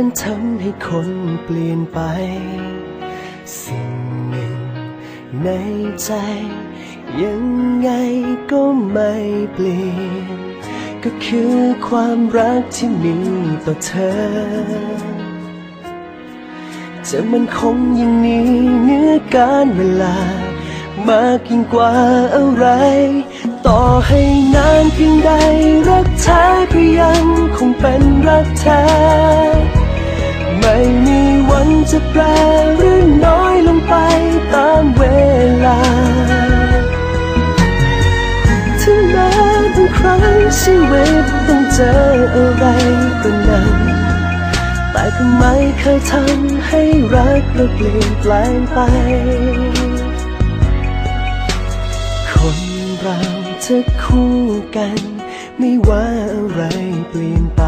นั้นทำให้คนเปลี่ยนไป สิ่งหนึ่งในใจ ยังไงก็ไม่เปลี่ยน ก็คือความรักที่มีต่อเธอ จะมันคงยังนี้เนื้อการเวลามากยิ่งกว่าอะไร ต่อให้นานเพียงใดรักแท้ก็ยังคงเป็นรักแท้ ไม่มีวันจะแปรหรือน้อยลงไปตามเวลา ถึงแม้บางครั้งชีวิตต้องเจออะไรก็นั้นแต่ก็ไม่เคยทำให้รักเราเปลี่ยนแปลงไป คนเราจะคู่กัน ไม่ว่าอะไรเปลี่ยนไป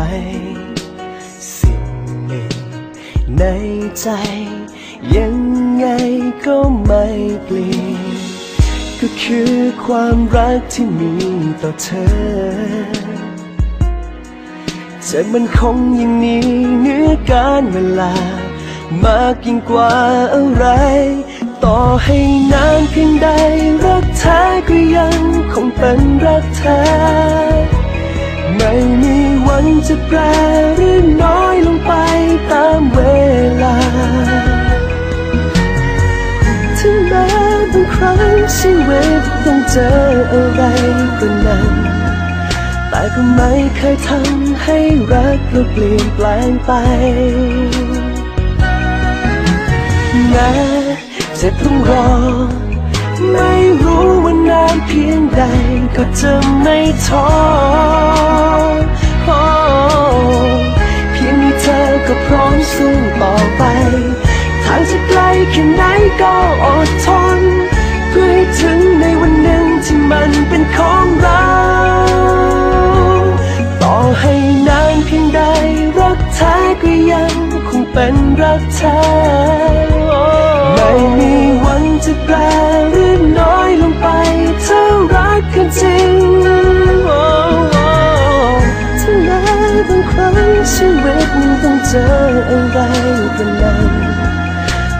ในใจ ยังไงก็ไม่เปลี่ยน ก็คือความรักที่มีต่อเธอจะมันคงยังนี้เนื้อการเวลา มากยิ่งกว่าอะไร ต่อให้นานเพียงใด รักแท้ก็ยังคงเป็นรักแท้ ไม่มีวันจะแปรหรือน้ ชีวิตต้องเจออะไรก็นั้น แต่ก็ไม่เคยทำให้รักเราเปลี่ยนแปลงไปแม้จะต้องรอ ไม่รู้ว่านานเพียงใดก็จะไม่ท้อเพียงมีเธอก็พร้อมสู้ต่อไป ทางจะไกลแค่ไหนก็อดทน ก็ยังคงเป็นรักแท้ไม่มีวันจะแปรหรือน้อยลงไปถ้ารักกันจริงถึงแม้บางครั้งชีวิตมันต้องเจออะไรกันนั้น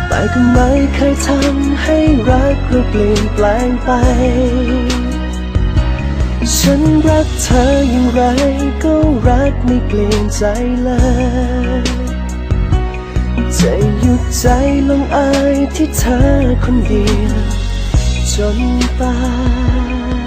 แต่ก็ไม่เคยทำให้รักเราเปลี่ยนแปลงไป ฉันรักเธออย่างไรก็รักไม่เปลี่ยนใจเลยจะหยุดใจลงอายที่เธอคนเดียวจนตาย